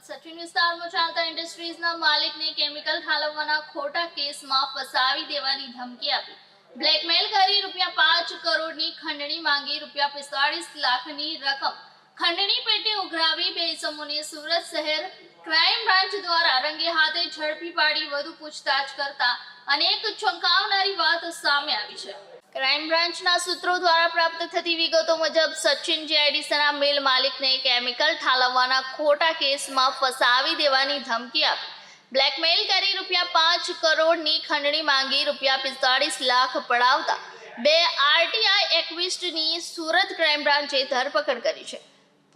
સચિન વિસ્તારમાં ચાલતા ઇન્ડસ્ટ્રીઝના માલિકને કેમિકલ ઠાલવવાના ખોટા કેસમાં ફસાવી દેવાની ધમકી આપી. બ્લેકમેલ કરી રૂપિયા પાંચ કરોડની ખંડણી માંગી રૂપિયા પિસ્તાળીસ લાખની રકમ. ખંડણી પેટે ઉઘરાવી બે ઇસમોને સુરત શહેર ક્રાઇમ બ્રાન્ચ દ્વારા રંગે હાથે ઝડપી પાડી વધુ પૂછતાછ કરતા અનેક ચોંકાવનારી વાત સામે આવી છે. ક્રાઇમ બ્રાન્ચના સૂત્રો દ્વારા પ્રાપ્ત થતી વિગતો મુજબ, સચિન જીઆઈડીસીના મિલ માલિકને કેમિકલ ઠાલવવાના ખોટા કેસમાં ફસાવી દેવાની ધમકી આપી. બ્લેકમેલ કરી રૂપિયા પાંચ કરોડની ખંડણી માંગી રૂપિયા પિસ્તાળીસ લાખ પડાવતા. બે આરટીઆઈ એકવીસની સુરત ક્રાઇમ બ્રાન્ચે ધરપકડ કરી છે.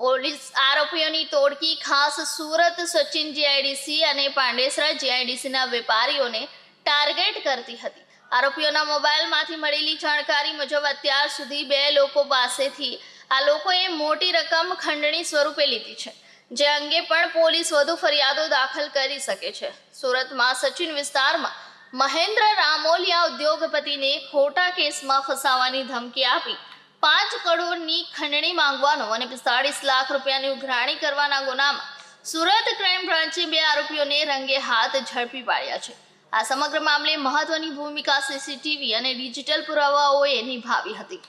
પોલીસ આરોપીઓની તોડકી ખાસ સુરત સચિન જીઆઈડીસી અને પાંડેસરા જીઆઈડીસીના વેપારીઓને ટાર્ગેટ કરતી હતી. આરોપીઓના મોબાઈલમાંથી મળેલી જાણકારી મુજબ અત્યાર સુધી બે લોકો પાસેથી આ લોકોએ મોટી રકમ ખંડણી સ્વરૂપે લીધી છે, જે અંગે પણ પોલીસ વધુ ફરિયાદો દાખલ કરી શકે છે. સુરતમાં સચિન વિસ્તારમાં મહેન્દ્ર રામોલિયા ઉદ્યોગપતિને ખોટા કેસમાં ફસાવાની ધમકી આપી પાંચ કરોડની ખંડણી માંગવાનો અને પિસ્તાળીસ લાખ રૂપિયાની ઉઘરાણી કરવાના ગુનામાં સુરત ક્રાઇમ બ્રાન્ચે બે આરોપીઓને રંગે હાથ ઝડપી પાડ્યા છે. આ સમગ્ર મામલે મહત્વની ભૂમિકા સીસીટીવી અને ડિજિટલ પુરાવાઓએ નિભાવી હતી.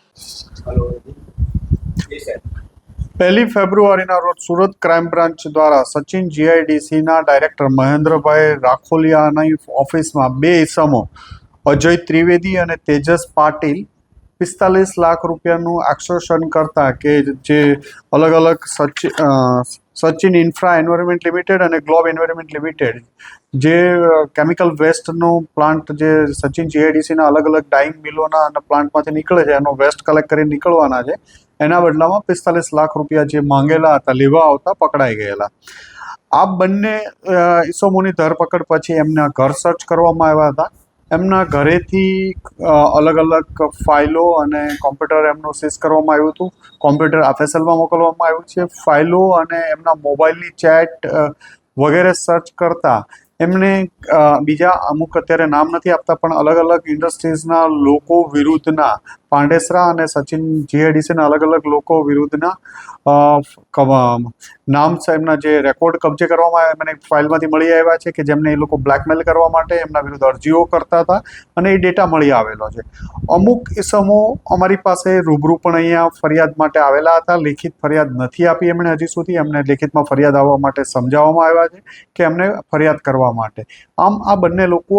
પહેલી ફેબ્રુઆરીના રોજ સુરત ક્રાઇમ બ્રાન્ચ દ્વારા સચિન જીઆઈડીસીના ડાયરેક્ટર મહેન્દ્રભાઈ રાખોલિયાની ઓફિસમાં બે ઇસમો અજય ત્રિવેદી અને તેજસ પાટીલ પિસ્તાલીસ લાખ રૂપિયાનું આક્ષોષણ કરતા કે જે અલગ અલગ સચિ સચિન ઇન્ફ્રા એન્વાયરમેન્ટ લિમિટેડ અને ગ્લોબ એન્વાયરમેન્ટ લિમિટેડ જે કેમિકલ વેસ્ટનો પ્લાન્ટ જે સચિન જીઆઈડીસીના અલગ અલગ ડાઇંગ મિલોના અને પ્લાન્ટમાંથી નીકળે છે એનો વેસ્ટ કલેક્ટ કરીને નીકળવાના છે એના બદલામાં પિસ્તાલીસ લાખ રૂપિયા જે માંગેલા હતા લેવા આવતા પકડાઈ ગયેલા. આ બંને અ, ધરપકડ પછી એમના ઘર સર્ચ કરવામાં આવ્યા હતા. એમના ઘરેથી અલગ અલગ ફાઇલો અને કોમ્પ્યુટર એમનું સીઝ કરવામાં આવ્યું હતું. કોમ્પ્યુટર આફેસલમાં મોકલવામાં આવ્યું છે. ફાઇલો અને એમના મોબાઈલની ચેટ વગેરે સર્ચ કરતા એમને બીજા અમુક અત્યારે નામ નથી આપતા, પણ અલગ અલગ ઇન્ડસ્ટ્રીઝના લોકો વિરુદ્ધના પાંડેસરા અને સચિન જીએડીસીના અલગ અલગ લોકો વિરુદ્ધના નામ એમના જે રેકોર્ડ કબજે કરવામાં એમને મને ફાઇલમાંથી મળી આવ્યા છે કે જેમને એ લોકો બ્લેકમેલ કરવા માટે એમના વિરુદ્ધ અરજીઓ કરતા હતા અને એ ડેટા મળી આવેલો છે. અમુક ઇસમો અમારી પાસે રૂબરૂ પણ અહીંયા ફરિયાદ માટે આવેલા હતા. લેખિત ફરિયાદ નથી આપી એમણે હજી સુધી. એમને લેખિતમાં ફરિયાદ આવવા માટે સમજાવવામાં આવ્યા છે કે એમને ફરિયાદ કરવા માટે. આમ આ બંને લોકો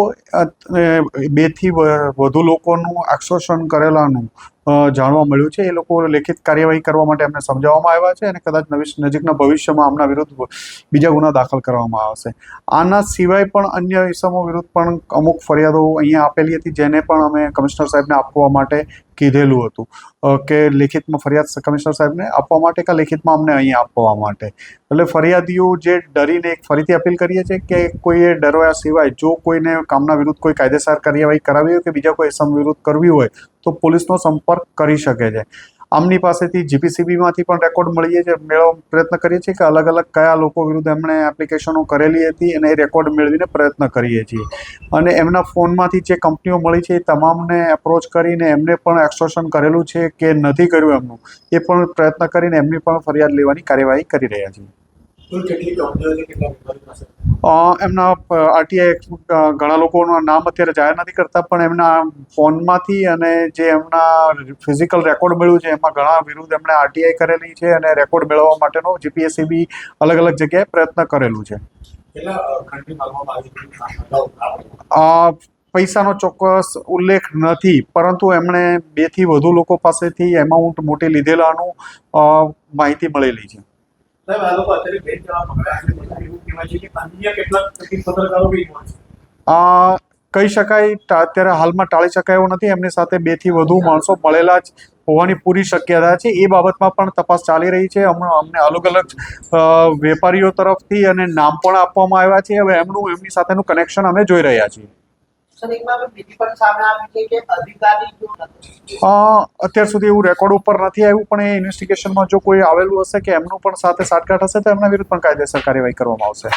બેથી વધુ લોકોનું એક્સોશન કરેલાનું moment. જાણવા મળ્યું છે. એ લોકો લેખિત કાર્યવાહી કરવા માટે એમને સમજાવવામાં આવ્યા છે અને કદાચ નજીકના ભવિષ્યમાં આમના વિરુદ્ધ બીજા ગુના દાખલ કરવામાં આવશે. આના સિવાય પણ અન્ય ઇસમો વિરુદ્ધ પણ અમુક ફરિયાદો અહીંયા આપેલી હતી, જેને પણ અમે કમિશનર સાહેબને આપવા માટે કીધેલું હતું. કે લેખિતમાં ફરિયાદ કમિશનર સાહેબને આપવા માટે કે લેખિતમાં અમને અહીંયા આપવા માટે? એટલે ફરિયાદીઓ જે ડરીને ફરીથી અપીલ કરીએ છીએ કે કોઈએ ડરવા સિવાય જો કોઈને કામના વિરુદ્ધ કોઈ કાયદેસર કાર્યવાહી કરાવી હોય કે બીજા કોઈ ઇસમ વિરુદ્ધ કરવી હોય, તો પોલીસનો સંપર્ક કરી શકે છે. આમની પાસેથી જીપીસીબીમાંથી પણ રેકોર્ડ મળીએ છે, મેળવવા પ્રયત્ન કરીએ છીએ કે અલગ અલગ કયા લોકો વિરુદ્ધ એમણે એપ્લિકેશનો કરેલી હતી અને એ રેકોર્ડ મેળવીને પ્રયત્ન કરીએ છીએ. અને એમના ફોનમાંથી જે કંપનીઓ મળી છે એ તમામને એપ્રોચ કરીને એમને પણ એક્સટોર્શન કરેલું છે કે નથી કર્યું એમનું, એ પણ પ્રયત્ન કરીને એમની પણ ફરિયાદ લેવાની કાર્યવાહી કરી રહ્યા છીએ. એમના આરટીઆઈ ઘણા લોકોના નામ અત્યારે જાહેર નથી કરતા પણ એમના ફોનમાંથી અને જે એમના ફિઝિકલ રેકોર્ડ મળ્યું છે એમાં ઘણા વિરુદ્ધ એમણે આરટીઆઈ કરેલી છે અને રેકોર્ડ મેળવવા માટેનો જીપીએસસીબી અલગ અલગ જગ્યાએ પ્રયત્ન કરેલું છે. પૈસાનો ચોક્કસ ઉલ્લેખ નથી પરંતુ એમણે બેથી વધુ લોકો પાસેથી એમાઉન્ટ મોટી લીધેલાનું માહિતી મળેલી છે. કહી શકાય અત્યારે હાલમાં ટાળી શકાય એવું નથી. એમની સાથે બેથી વધુ માણસો મળેલા જ હોવાની પૂરી શક્યતા છે. એ બાબતમાં પણ તપાસ ચાલી રહી છે. હમણાં અમને અલગ અલગ વેપારીઓ તરફથી અને નામ પણ આપવામાં આવ્યા છે. હવે એમનું, એમની સાથેનું કનેક્શન અમે જોઈ રહ્યા છીએ. અત્યાર સુધી એવું રેકોર્ડ ઉપર નથી આવ્યું, પણ એ ઇન્વેસ્ટિગેશનમાં જો કોઈ આવેલું હશે કે એમનું પણ સાથે સાટકાટ હશે, તો એમના વિરુદ્ધ પણ કાયદેસર કાર્યવાહી કરવામાં આવશે.